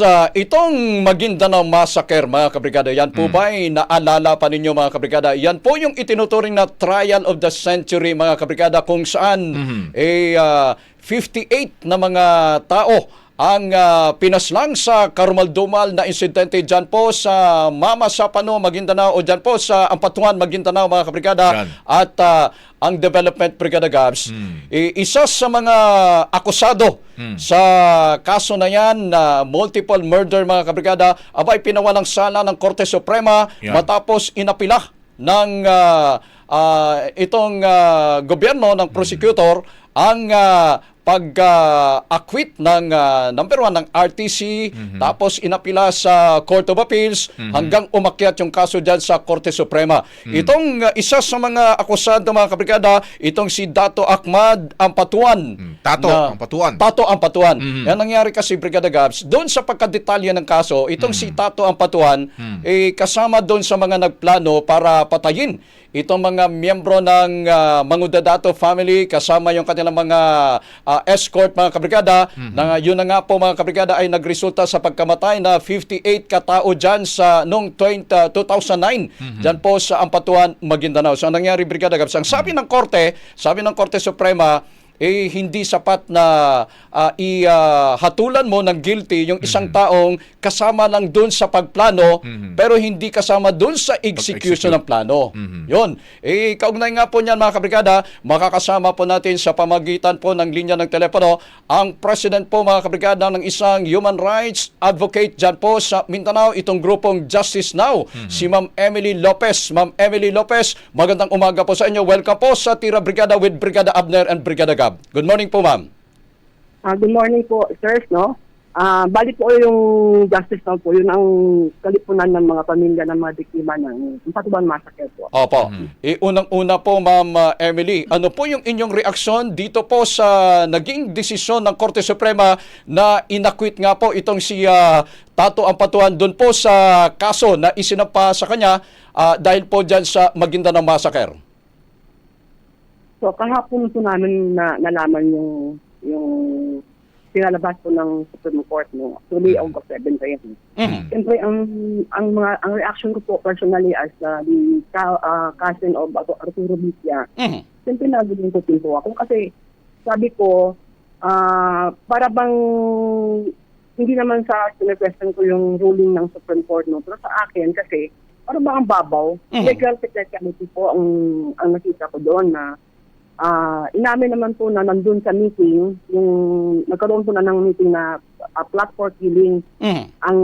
Ah, itong Maguindanao Massacre mga kabrigada, yan po ba ay naalala pa ninyo mga kabrigada? Yan po yung itinuturing na trial of the century mga kabrigada kung saan eh, ah, 58 na mga tao ang ah, pinaslang sa karumaldumal na insidente dyan po sa Mama Sapano, Maguindanao o dyan po sa Ampatuan, Maguindanao mga kabrigada. Yan. at ah, ang Development Brigada Gabs, eh, isa sa mga akusado sa kaso na yan na multiple murder mga kabrigada, abay pinawalang sala ng Korte Suprema Yan. matapos inapila ng ah, ah, itong ah, gobyerno ng prosecutor ang ah, pag-acquit ng ah, number one ng RTC tapos inapila sa Court of Appeals hanggang umakyat yung kaso dyan sa Korte Suprema. Itong ah, isa sa mga akusado mga kabrigada, itong si Dato Ahmad Ampatuan. Tato, na- Ampatuan. Tato Ampatuan. Yan nangyari kasi Brigada Gabs. Doon sa pagkadetalye ng kaso, itong si Tato Ampatuan eh, kasama doon sa mga nagplano para patayin itong mga miyembro ng ah, Mangudadato family kasama yung kanilang mga ah, escort mga kabrigada na yun na nga po mga kabrigada ay nagresulta sa pagkamatay na 58 katao dyan sa noong 20, 2009 dyan po sa Ampatuan, Maguindanao. So ang nangyari Brigada Gabs, ang sabi ng Korte, sabi ng Korte Suprema, eh hindi sapat na ah, ihatulan mo ng guilty yung isang taong kasama lang doon sa pagplano pero hindi kasama doon sa execution ng plano. Yun. Eh kaugnay nga po niyan mga kabrigada, makakasama po natin sa pamagitan po ng linya ng telepono ang president po mga kabrigada ng isang human rights advocate dyan po sa Mindanao, itong grupong Justice Now, si Ma'am Emily Lopez. Ma'am Emily Lopez, magandang umaga po sa inyo. Welcome po sa Tira Brigada with Brigada Abner and Brigada Gab. Good morning po, ma'am. Ah, good morning po, sirs, no? Ah, bali po yung justice now po, yun ang kalipunan ng mga pamilya ng mga biktima ng Patuban Massacre po. Opo. Eh, unang-una po, Ma'am uh, Emily, ano po yung inyong reaksyon dito po sa naging desisyon ng Korte Suprema na inakwit nga po itong si uh, Tato Ampatuan doon po sa kaso na isinampa sa kanya ah, dahil po dyan sa Maguindanao Massacre? So, kahapon po namin na nalaman yung yung pinalabas po ng Supreme Court no. Actually, August 7 pa yun. Mhm. Siyempre, ang, ang, mga, ang reaction ko po personally as uh, the ka- ah, cousin of Artu- Arturo Bicia, Mhm. siyempre nagulungkutin po ako kasi sabi ko, ah para bang hindi naman sa question ko yung ruling ng Supreme Court no, pero sa akin kasi para bang ang babaw, Mhm. legal technicality po ang ang nakita ko doon na ah inamin naman po na nandun sa meeting, yung nagkaroon po na ng meeting na plot for killing Mhm. ang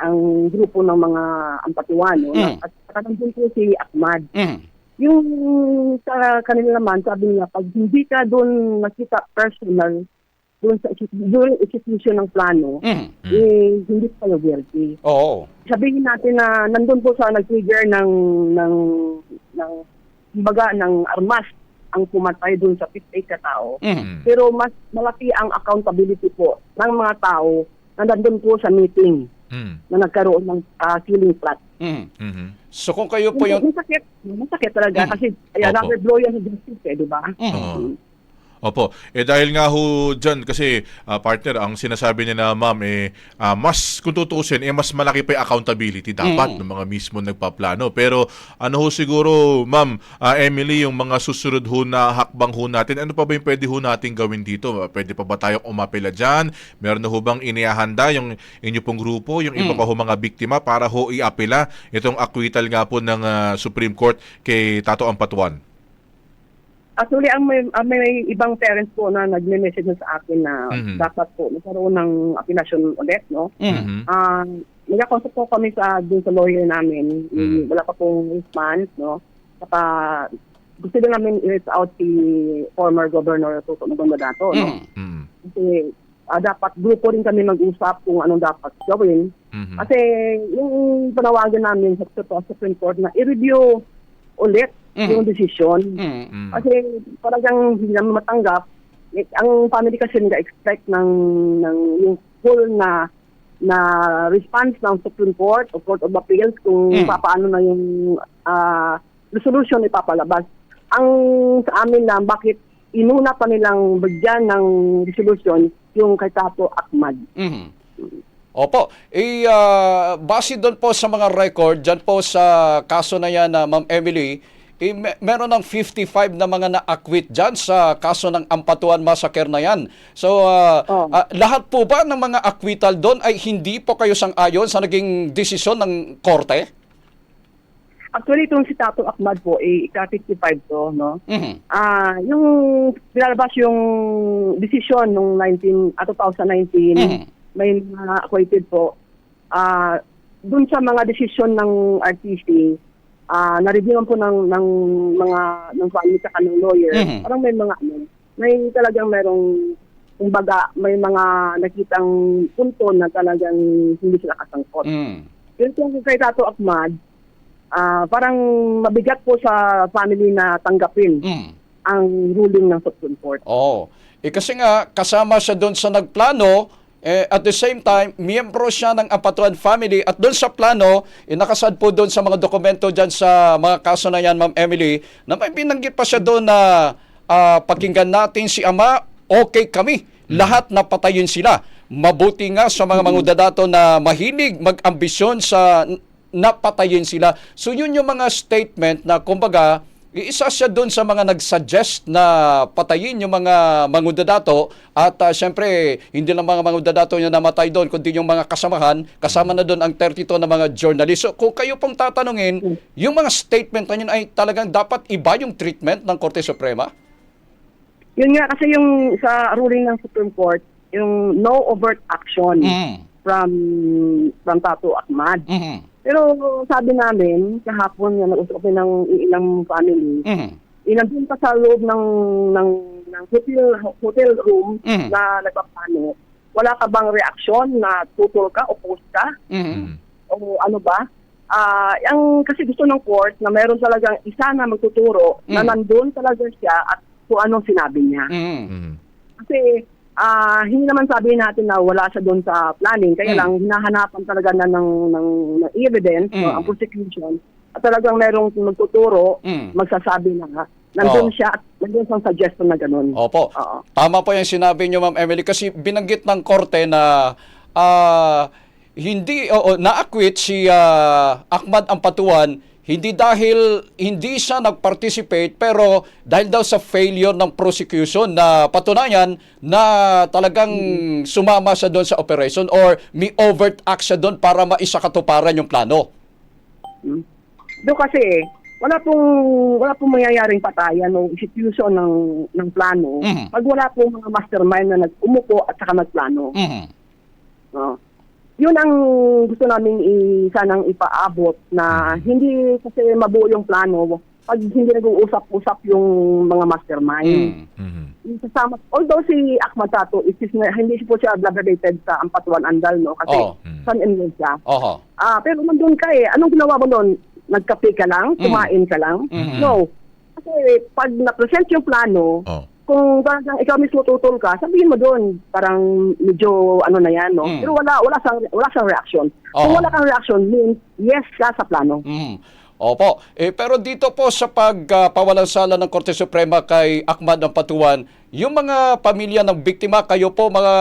ang grupo ng mga ampatuan no? Mm. at saka nandun po si Ahmad Mhm. yung sa kanila naman, sabi niya, pag hindi ka doon nakita personal, doon sa during execution ng plano, Mhm. eh, hindi kayo guilty. Oo. Sabihin natin na nandun po sa nag-trigger ng, ng, ng, kumbaga, ng armas ang pumatay doon sa 58 katao. Mhm. Pero mas malaki ang accountability po ng mga tao na nandun po sa meeting Mm. na nagkaroon ng ah, killing plot. Mhm. Mhm. So kung kayo po yung... Masakit, masakit talaga Mm. kasi kaya rubber blow yan sa justice eh, di ba? Mhm. Oo. Opo. Eh dahil nga ho dyan, kasi ah, partner, ang sinasabi niya na ma'am, eh, ah, mas, kung tutuusin, eh, mas malaki pa yung accountability dapat Mm. ng mga mismo nagpaplano. Pero ano ho siguro, ma'am, ah, Emily, yung mga susunod ho na hakbang ho natin, ano pa ba yung pwede ho natin gawin dito? Pwede pa ba tayong umapela dyan? Meron na ho bang inihahanda yung inyo pong grupo, yung iba Mm. pa ho mga biktima para ho iapela itong acquittal nga po ng ah, Supreme Court kay Tato Ampatuan? Actually, ang may, ang may ibang parents po na nagme-message na sa akin na Mhm. dapat po magkaroon ng appelasyon ulit, no? Mhm. Mhm. Ah, nagkakonsulta po kami sa dun sa lawyer namin. Mhm. Wala pa pong response, no? Saka gusto din namin i-reach out si former Governor Tuto Magandadato, no? Mhm. Mhm. Kasi ah, dapat grupo rin kami mag-usap kung anong dapat gawin. Mhm. Kasi yung panawagan namin sa sa Supreme Court na i-review ulit Mhm. yung decision. Mhm. Mhm. Kasi talagang hindi naman matanggap. Eh, Ang family kasi nag-expect ng, ng yung full na na response ng Supreme Court o Court of Appeals kung Mm. paano na yung ah, resolution ipapalabas. Ang sa amin lang, bakit inuna pa nilang bigyan ng resolution yung kay Tato Ahmad. Mhm. Opo. Eh, ah, base doon po sa mga record, dyan po sa kaso na yan na Ma'am Emily, meron ng 55 na mga na-acquit dyan sa kaso ng Ampatuan Massacre na yan. So, ah, Oh. ah, lahat po ba ng mga acquittal doon ay hindi po kayo sang-ayon sa naging desisyon ng korte? Actually, itong si Tato Ahmad po, eh, ika-55 to, no? Mhm. Ah, yung pinalabas yung decision nung 19 ah, 2019, Mhm. may mga acquitted po. Ah, dun sa mga desisyon ng RTC, ah, na-reviewan po ng ng mga ng family at ng lawyer. Mhm. Parang may mga ano, may talagang merong kumbaga may mga nakitang punto na talagang hindi sila kasangkot. Mm. Yun po kay Tato Ahmad, ah, parang mabigat po sa family na tanggapin Mm. ang ruling ng Supreme Court. Oo. Eh kasi nga, kasama siya doon sa nagplano, eh, at the same time, miyembro siya ng Apatuan family at doon sa plano, eh, nakasad po doon sa mga dokumento dyan sa mga kaso na yan, Ma'am Emily, na may binanggit pa siya doon na ah, pakinggan natin si Ama, okay kami. Lahat napatayin sila. Mabuti nga sa mga mangudadato na mahilig mag-ambisyon sa napatayin sila. So yun yung mga statement na kumbaga, isa siya doon sa mga nag-suggest na patayin yung mga mangudadato at uh, syempre hindi lang mga mangudadato yung namatay doon kundi yung mga kasamahan kasama na doon ang 32 na mga journalist. So kung kayo pong tatanungin, yung mga statement na yun ay talagang dapat iba yung treatment ng Korte Suprema? Yun nga kasi yung sa ruling ng Supreme Court, yung no overt action Mm. from from Tato Ahmad. Mhm. Pero sabi namin, kahapon yan, nag-usap kami ng ilang family, Mhm. inandun pa sa loob ng, ng, ng hotel, hotel room Mhm. na nagpaplano, wala ka bang reaksyon na tutol ka o post ka? Mhm. O ano ba? Ah, ang kasi gusto ng court na meron talagang isa na magtuturo na Mm. nandun talaga siya at kung anong sinabi niya. Mhm. Mhm. Kasi ah hindi naman sabihin natin na wala siya doon sa planning. Kaya Mm. lang, hinahanapan talaga na ng, ng, ng evidence, Mm. no, ang prosecution. At talagang merong magtuturo, Mm. magsasabi na nandun Oo. siya at nandun siyang suggestion na ganun. Opo. Oo. Tama po yung sinabi niyo, Ma'am Emily, kasi binanggit ng korte na ah, hindi, oo, na-acquit si ah, Ahmad Ampatuan hindi dahil hindi siya nag-participate pero dahil daw sa failure ng prosecution na patunayan na talagang sumama siya doon sa operation or may overt act siya doon para maisakatuparan yung plano. Doon kasi, wala pong wala pong mangyayaring patayan o execution ng ng plano Mhm. pag wala pong mga mastermind na nag-umupo at saka nagplano. Mhm. Oo. Yun ang gusto namin i, sanang ipaabot na hindi kasi mabuo yung plano pag hindi nag-uusap-usap yung mga mastermind. Mm. Mhm. Kasama, although si Ahmad Tato, it is, hindi po siya blood-related sa Ampatuan Andal, no? Kasi Oo. son-in-law siya. Oho. Ah, pero nandun ka eh. Anong ginawa mo doon? Nagkape ka lang? Mm. Kumain ka lang? Mhm. No. Kasi pag na-present yung plano, Oh. Kung talagang ikaw mismo tutol ka, sabihin mo doon, parang medyo ano na yan, no? Mm. Pero wala, wala siyang, wala siyang reaction. Kung Oo. wala kang reaction, means yes ka sa plano. Mm. Opo. Eh, pero dito po sa pagpawalang sala ng Korte Suprema kay Ahmad ng Patuan, yung mga pamilya ng biktima, kayo po mga,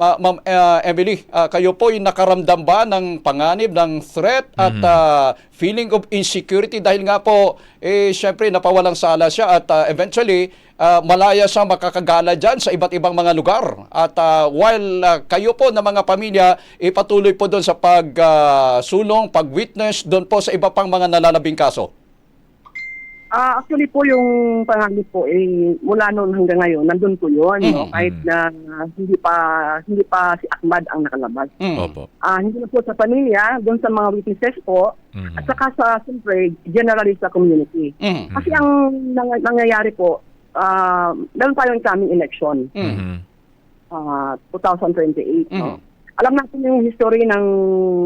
ma- Ma'am ah, Emily, ah, kayo po yung nakaramdam ba ng panganib, ng threat at ah, feeling of insecurity dahil nga po, eh, syempre napawalang sala siya at ah, eventually, ah, malaya siya makakagala dyan sa iba't ibang mga lugar. At ah, while ah, kayo po na mga pamilya, ipatuloy po doon sa pagsulong, pag-witness doon po sa iba pang mga nalalabing kaso. Ah, actually po yung panganib po eh mula noon hanggang ngayon nandun po yun no Mm. kahit na hindi pa hindi pa si Ahmad ang nakalabas. Mm. Opo. Ah, hindi na po sa pamilya, doon sa mga witnesses po Mhm. at saka sa siyempre generally sa community. Mm. Kasi ang nang- nangyayari po ah meron tayong coming election Mm. Mhm. ah 2028 no. Mm. Alam natin yung history ng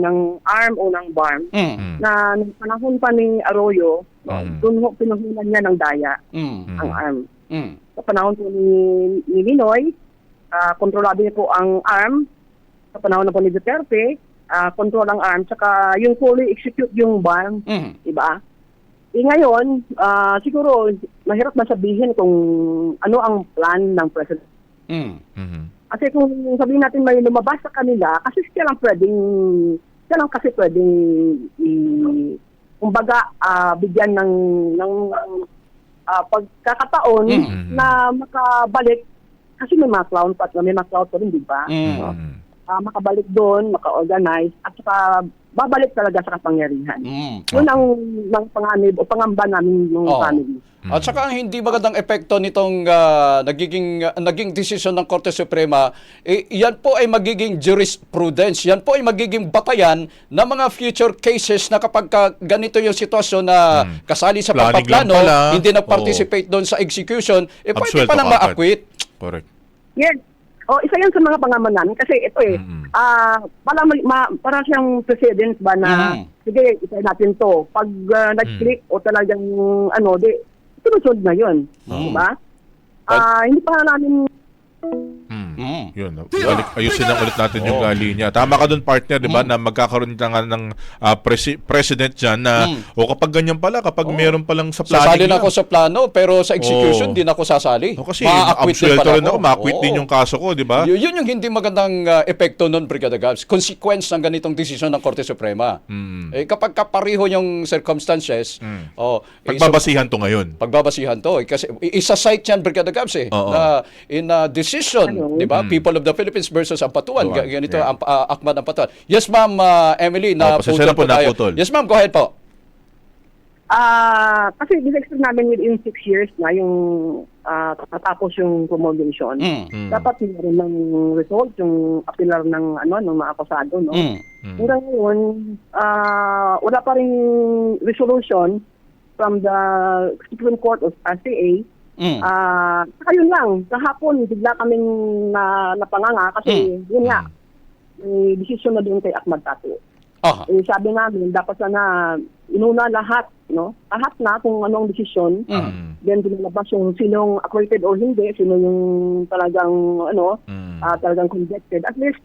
ng ARM o ng BARM Mm. na nung panahon pa ni Arroyo, Mm. doon ho pinuhunan niya ng daya Mm. ang ARM. Mm. Sa panahon po ni, ni Ninoy, ah, kontrolado niya po ang ARM. Sa panahon na po ni Duterte, ah, control ang ARM. Tsaka yung fully execute yung BARM, Mm. iba. Eh ngayon, ah, siguro mahirap na sabihin kung ano ang plan ng President. Mm. Mhm. Kasi kung sabihin natin may lumabas sa kanila, kasi siya lang pwedeng, siya lang kasi pwedeng, i, kumbaga, ah, bigyan ng, ng ah, pagkakataon Mm. na makabalik. Kasi may mga clown pat, may mga clown pa rin, di ba? Mm. Mm. Ah, makabalik doon, maka-organize, at saka babalik talaga sa kapangyarihan. Mm. Yun ang, ang panganib o pangamba namin ng Oo. family. At saka ang hindi magandang epekto nitong ah, nagiging ah, naging desisyon ng Korte Suprema, eh, yan po ay magiging jurisprudence. Yan po ay magiging batayan ng mga future cases na kapag ka ganito yung sitwasyon na kasali sa Planning pagpaplano, hindi na-participate doon sa execution, eh pwede Absuelto pa lang ma-acquit. Correct. Yes. O isa yan sa mga pangamba namin kasi ito eh, Mm-mm. ah para, ma, para siyang precedent ba na, Mm. sige, isa natin to. Pag ah, nag-click o talagang ano, di, sinusunod na yun. Mm. Diba? Ah, hindi pa namin Mm. Yun. Balik, ayusin lang ulit natin yung uh, linya. Tama ka doon partner, 'di ba? Na magkakaroon na nga ng ah, presi- president diyan na Mm. o kapag ganyan pala, kapag meron pa lang sa Sasali planning na ako sa plano, pero sa execution, Oo. di na ako sasali. O kasi Ma-acquit din absuelto pala rin ako, ma-acquit din Oo. yung kaso ko, 'di ba? Y- yun yung hindi magandang uh, epekto nun, Brigada Gabs. Consequence ng ganitong desisyon ng Korte Suprema. Mm. Eh, kapag kapareho yung circumstances, Mm. oh, eh, Pagbabasihan to ngayon. pagbabasihan to. Eh, kasi i- isa site yan, Brigada Gabs, eh, Oo. na in a decision, Ano? di ba? People of the Philippines versus Ampatuan. Tuan, Ga- Ganito, yeah. ang uh, Akman Ampatuan. Yes, ma'am, uh, Emily, na Oh, na po, tayo. naputol. Yes, ma'am, go ahead po. Ah, kasi this-expect namin within six years na yung ah, tatapos yung promulgation. Mm. Mm. Dapat meron ng result, yung apilar ng ano ng mga akusado, no? Mm. Mm. Hanggang ngayon, ah, wala pa rin resolution from the Supreme Court of RCA. Mm. Ah, saka yun lang, kahapon bigla kaming na, napanganga kasi yun nga, may decision na doon kay Ahmad Tato. Ah. Eh, sabi namin, dapat sana inuna lahat, no? Lahat na kung anong desisyon. Mm. Mm. Then dinalabas yung sinong acquitted or hindi, sino yung talagang ano, Mm. ah, talagang convicted. At least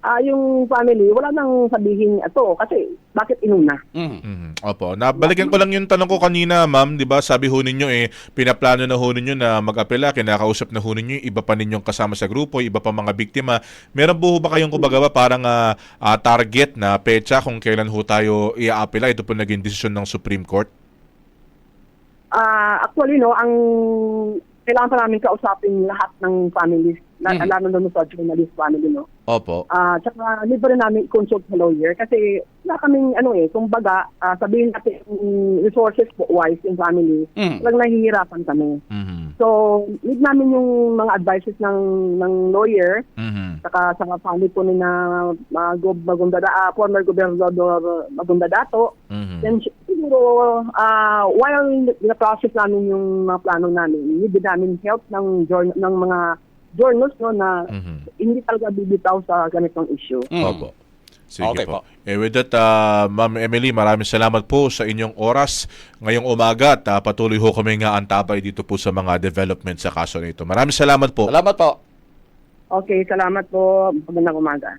ah yung family wala nang sabihin ito kasi bakit inuna? Mm. Mhm. Opo. Nabalikan ko lang yung tanong ko kanina, ma'am. Di ba sabi ho ninyo eh, pinaplano na ho ninyo na mag-apela, kinakausap na ho ninyo yung iba pa ninyong kasama sa grupo, iba pa mga biktima. Meron po ba kayong kumbaga ba parang ah, ah, target na petsa kung kailan ho tayo i-apela? Ito po naging desisyon ng Supreme Court? Ah, actually no, ang kailangan pa namin kausapin lahat ng families, la- Mhm. lalo na sa journalist family no. Opo. Ah, tsaka libre namin i-consult sa lawyer kasi wala kaming ano eh, kumbaga ah, sabihin natin resources po wise yung family, Mm. talagang nahihirapan kami. Mhm. So, need namin yung mga advices ng ng lawyer Mhm. saka sa family po ni na uh, Gob Magundada, ah, former gobernador Magundadato. Mhm. Then siguro ah, while na-process namin yung mga plano namin, need namin help ng ng mga journals no na Mhm. hindi talaga bibitaw sa ganitong issue. Mm. Opo. Sige Okay po. po. Eh with that, ah, Ma'am Emily, maraming salamat po sa inyong oras ngayong umaga at ah, patuloy ho kami nga antabay dito po sa mga development sa kaso nito. Maraming salamat po. Salamat po. Okay, salamat po. Magandang umaga.